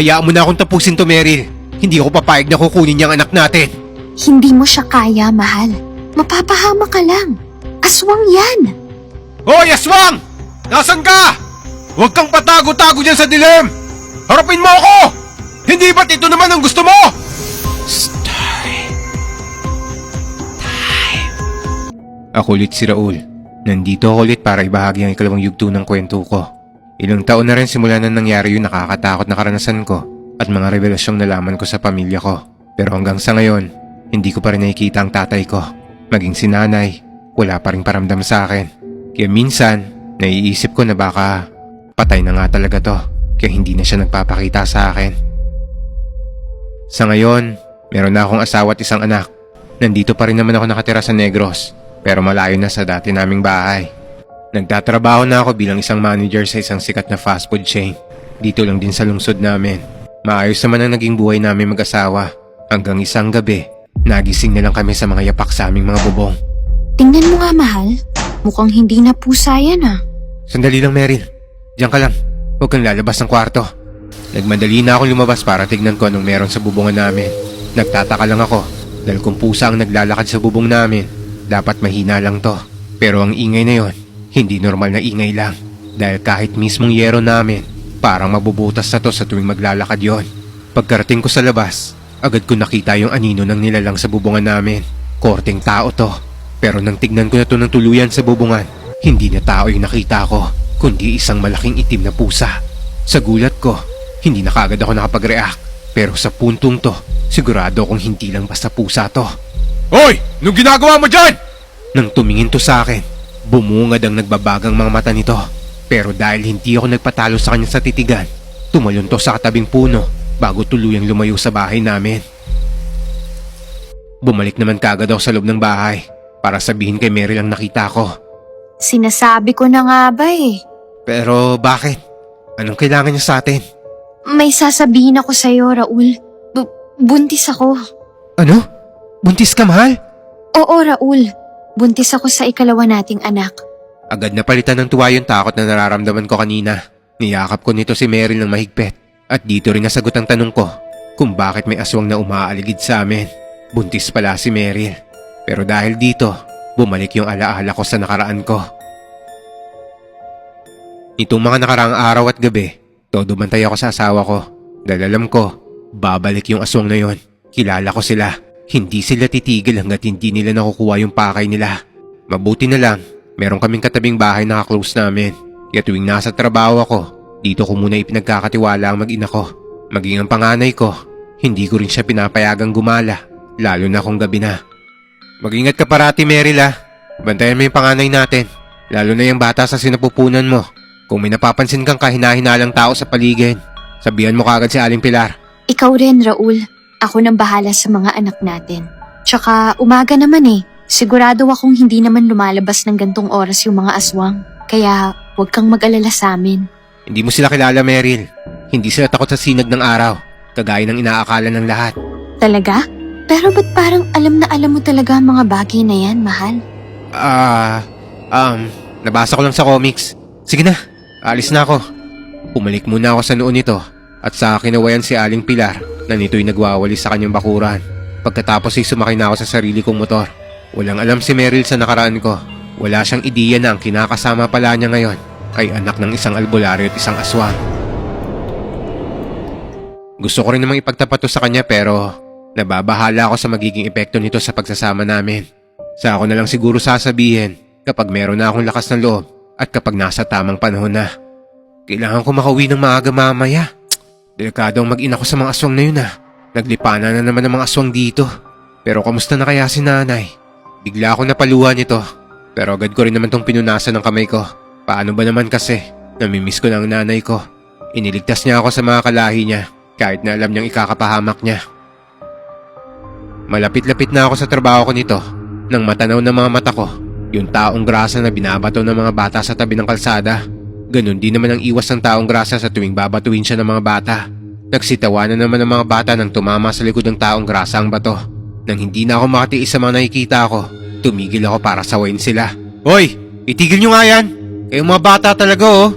Hayaan mo na akong tapusin to, Meryl. Hindi ako papayag na kukunin niyang anak natin. Hindi mo siya kaya, mahal. Mapapahama ka lang. Aswang yan. Hoy, Aswang! Nasaan ka? Huwag kang patago-tago dyan sa dilim! Harapin mo ako! Hindi ba't ito naman ang gusto mo? Story time. Ako ulit si Raul. Nandito ako ulit para ibahagi ang ikalawang yugto ng kwento ko. Ilang taon na rin simula na nangyari yung nakakatakot na karanasan ko at mga revelasyong nalaman ko sa pamilya ko. Pero hanggang sa ngayon, hindi ko pa rin nakikita ang tatay ko. Maging si nanay, wala pa rin paramdam sa akin. Kaya minsan, naiisip ko na baka patay na nga talaga to. Kaya hindi na siya nagpapakita sa akin. Sa ngayon, meron na akong asawa at isang anak. Nandito pa rin naman ako nakatira sa Negros, pero malayo na sa dati naming bahay. Nagtatrabaho na ako bilang isang manager sa isang sikat na fast food chain. Dito lang din sa lungsod namin. Maayos naman ang naging buhay namin mag-asawa. Hanggang isang gabi, nagising na lang kami sa mga yapak sa aming mga bubong. Tingnan mo nga, mahal. Mukhang hindi na pusa yan ah. Sandali lang, Meryl. Diyan ka lang. Huwag kang lalabas ng kwarto. Nagmadali na akong lumabas para tignan ko anong meron sa bubungan namin. Nagtataka lang ako dahil kung pusa ang naglalakad sa bubong namin, dapat mahina lang to. Pero ang ingay na yon, hindi normal na ingay lang. Dahil kahit mismong yero namin, parang mabubutas na to sa tuwing maglalakad yon. Pagkarating ko sa labas, agad ko nakita yung anino ng nilalang sa bubungan namin. Korteng tao to. Pero nang tignan ko na to ng tuluyan sa bubungan, hindi na tao yung nakita ko, kundi isang malaking itim na pusa. Sa gulat ko, hindi na kagad ako nakapag-react. Pero sa puntong to, sigurado akong hindi lang basta pusa to. Hoy! Anong ginagawa mo dyan? Nang tumingin to sa akin, bumungad ang nagbabagang mga mata nito. Pero dahil hindi ako nagpatalo sa kanya sa titigan, tumalon to sa katabing puno bago tuluyang lumayo sa bahay namin. Bumalik naman kagad ako sa loob ng bahay para sabihin kay Mary lang nakita ko. Sinasabi ko na nga ba eh. Pero bakit? Anong kailangan niya sa atin? May sasabihin ako sa'yo, Raul. Bu- buntis ako. Ano? Buntis ka, mahal? Oo, Raul. Buntis ako sa ikalawa nating anak. Agad na palitan ng tuwa yung takot na nararamdaman ko kanina. Niyakap ko nito si Meryl ng mahigpit. At dito rin nasagot ang tanong ko kung bakit may aswang na umaaligid sa amin. Buntis pala si Meryl. Pero dahil dito, bumalik yung alaala ko sa nakaraan ko. Itong mga nakaraang araw at gabi, todo bantay ako sa asawa ko. Dahil ko, babalik yung aswang na yon. Kilala ko sila. Hindi sila titigil hanggat hindi nila nakukuha yung pakay nila. Mabuti na lang, meron kaming katabing bahay na kaklose namin. Kaya tuwing nasa trabaho ako, dito ko muna ipinagkakatiwala ang mag-ina ko. Maging ang panganay ko, hindi ko rin siya pinapayagang gumala, lalo na kung gabi na. Mag-ingat ka parati, Meryl ah. Bantayan mo yung panganay natin, lalo na yung bata sa sinapupunan mo. Kung may napapansin kang kahinahinalang tao sa paligid, sabihan mo kagad si Aling Pilar. Ikaw rin, Raul. Ako nang bahala sa mga anak natin. Tsaka umaga naman eh. Sigurado akong hindi naman lumalabas ng gantong oras yung mga aswang. Kaya huwag kang mag-alala sa amin. Hindi mo sila kilala, Meryl. Hindi sila takot sa sinag ng araw, kagaya ng inaakala ng lahat. Talaga? Pero ba't parang alam na alam mo talaga ang mga bagay na yan, mahal? Ah, um, nabasa ko lang sa comics. Sige na, alis na ako. Pumalik muna ako sa noon nito at sa kinawayan si Aling Pilar na nito'y nagwawali sa kanyang bakuran. Pagkatapos ay sumakay na ako sa sarili kong motor. Walang alam si Meryl sa nakaraan ko. Wala siyang ideya na ang kinakasama pala niya ngayon ay anak ng isang albularyo at isang aswang. Gusto ko rin namang ipagtapat to sa kanya pero nababahala ako sa magiging epekto nito sa pagsasama namin. Sa ako na lang siguro sasabihin kapag meron na akong lakas ng loob at kapag nasa tamang panahon na. Kailangan ko makauwi ng maaga mamaya. Delikado ang mag-ina ko sa mga aswang na yun ah. Naglipana na naman ang mga aswang dito. Pero kamusta na kaya si nanay? Bigla ako napaluhan nito. Pero agad ko rin naman tong pinunasan ng kamay ko. Paano ba naman kasi? Namimiss ko na ang nanay ko. Iniligtas niya ako sa mga kalahi niya kahit na alam niyang ikakapahamak niya. Malapit-lapit na ako sa trabaho ko nito nang matanaw ng mga mata ko yung taong grasa na binabato ng mga bata sa tabi ng kalsada. Ganon din naman ang iwas ng taong grasa sa tuwing babatuin siya ng mga bata. Nagsitawanan naman ng mga bata nang tumama sa likod ng taong grasa ang bato. Nang hindi na ako makatiis sa mga nakikita ko, tumigil ako para sawayin sila. Hoy! Itigil nyo nga yan! Kayong mga bata talaga oh!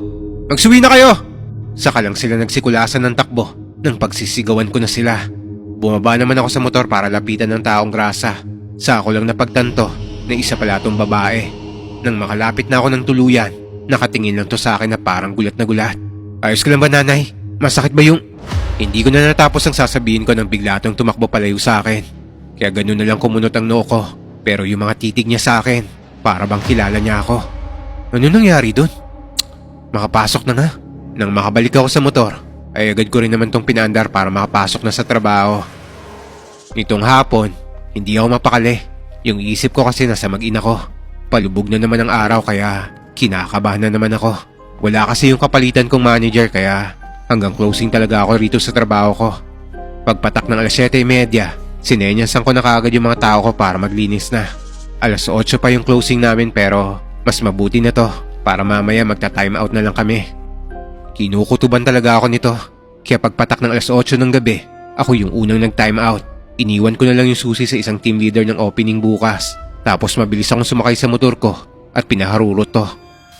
Magsuwi na kayo! Saka lang sila nagsikulasan ng takbo nang pagsisigawan ko na sila. Bumaba naman ako sa motor para lapitan ng taong grasa. Sa ako lang napagtanto na isa pala tong babae. Nang makalapit na ako ng tuluyan, nakatingin lang to sa akin na parang gulat na gulat. Ayos ka lang ba nanay? Masakit ba yung... Hindi ko na natapos ang sasabihin ko nang bigla tong tumakbo palayo sa akin. Kaya ganun na lang kumunot ang noo ko. Pero yung mga titig niya sa akin, para bang kilala niya ako. Ano nangyari doon? Makapasok na nga. Nang makabalik ako sa motor, ay agad ko rin naman tong pinaandar para makapasok na sa trabaho. Nitong hapon, hindi ako mapakali. Yung isip ko kasi nasa mag-ina ko. Palubog na naman ang araw kaya kinakabahan na naman ako. Wala kasi yung kapalitan kong manager kaya hanggang closing talaga ako rito sa trabaho ko. Pagpatak ng alas 7.30, sinenyasan ko na kaagad yung mga tao ko para maglinis na. Alas 8 pa yung closing namin pero mas mabuti na to para mamaya magta-time out na lang kami. Kinukutuban talaga ako nito. Kaya pagpatak ng alas 8 ng gabi, ako yung unang nag-time out. Iniwan ko na lang yung susi sa isang team leader ng opening bukas. Tapos mabilis akong sumakay sa motor ko at pinaharurot to.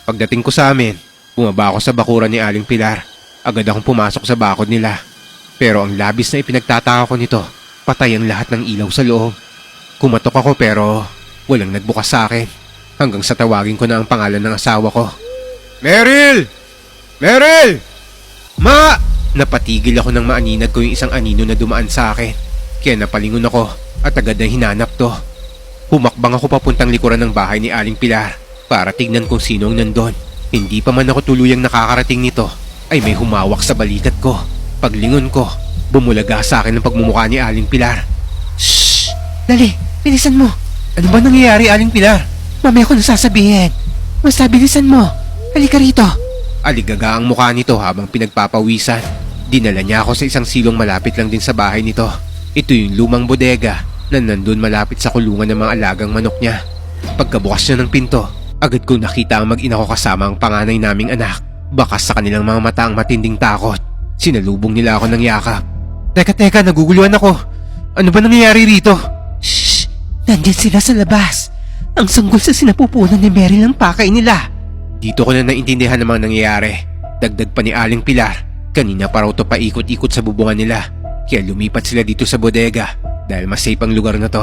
Pagdating ko sa amin, bumaba ako sa bakuran ni Aling Pilar. Agad akong pumasok sa bakod nila. Pero ang labis na ipinagtataka ko nito, patay ang lahat ng ilaw sa loob. Kumatok ako pero walang nagbukas sa akin. Hanggang sa tawagin ko na ang pangalan ng asawa ko. Meryl! Meryl! Ma! Napatigil ako nang maaninag ko yung isang anino na dumaan sa akin. Kaya napalingon ako at agad na hinanap to. Humakbang ako papuntang likuran ng bahay ni Aling Pilar para tignan kung sino ang nandun. Hindi pa man ako tuluyang nakakarating nito ay may humawak sa balikat ko. Paglingon ko, bumulaga sa akin ang pagmumukha ni Aling Pilar. Shh! Dali, bilisan mo. Ano ba nangyayari, Aling Pilar? Mamaya ko nasasabihin. Basta bilisan mo. Halika rito. Aligaga ang mukha nito habang pinagpapawisan. Dinala niya ako sa isang silong malapit lang din sa bahay nito. Ito yung lumang bodega na nandun malapit sa kulungan ng mga alagang manok niya. Pagkabukas niya ng pinto, agad kong nakita ang mag-ina ko kasama ang panganay naming anak. Bakas sa kanilang mga mata ang matinding takot. Sinalubong nila ako ng yakap. Teka teka, naguguluhan ako. Ano ba nangyayari rito? Shh! Nandyan sila sa labas. Ang sanggol sa sinapupunan ni Mary ng pakay nila. Dito ko na naintindihan ang mga nangyayari. Dagdag pa ni Aling Pilar. Kanina pa raw to paikot-ikot sa bubungan nila. Kaya lumipat sila dito sa bodega dahil mas safe ang lugar na to.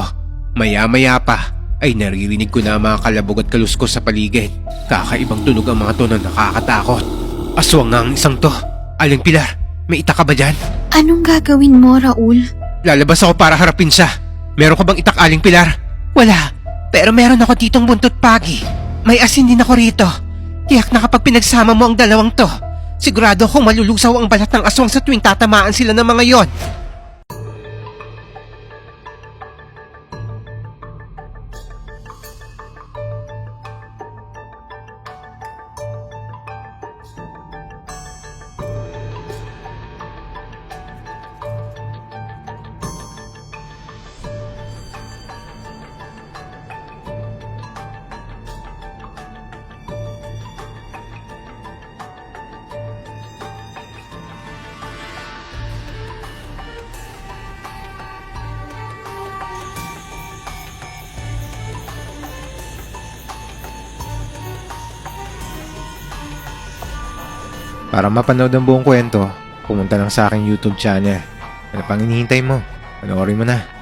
Maya-maya pa ay naririnig ko na ang mga kalabog at kaluskos sa paligid. Kakaibang tunog ang mga to na nakakatakot. Aswang nga ang isang to. Aling Pilar, may itak ka ba dyan? Anong gagawin mo, Raul? Lalabas ako para harapin siya. Meron ka bang itak Aling Pilar? Wala. Pero meron ako ditong buntot pagi. May asin din ako rito. Tiyak na kapag pinagsama mo ang dalawang to, sigurado akong malulusaw ang balat ng aswang sa tuwing tatamaan sila ng mga yon. Para mapanood ang buong kwento, pumunta lang sa aking YouTube channel. Ano pang hinihintay mo? Panoorin mo na.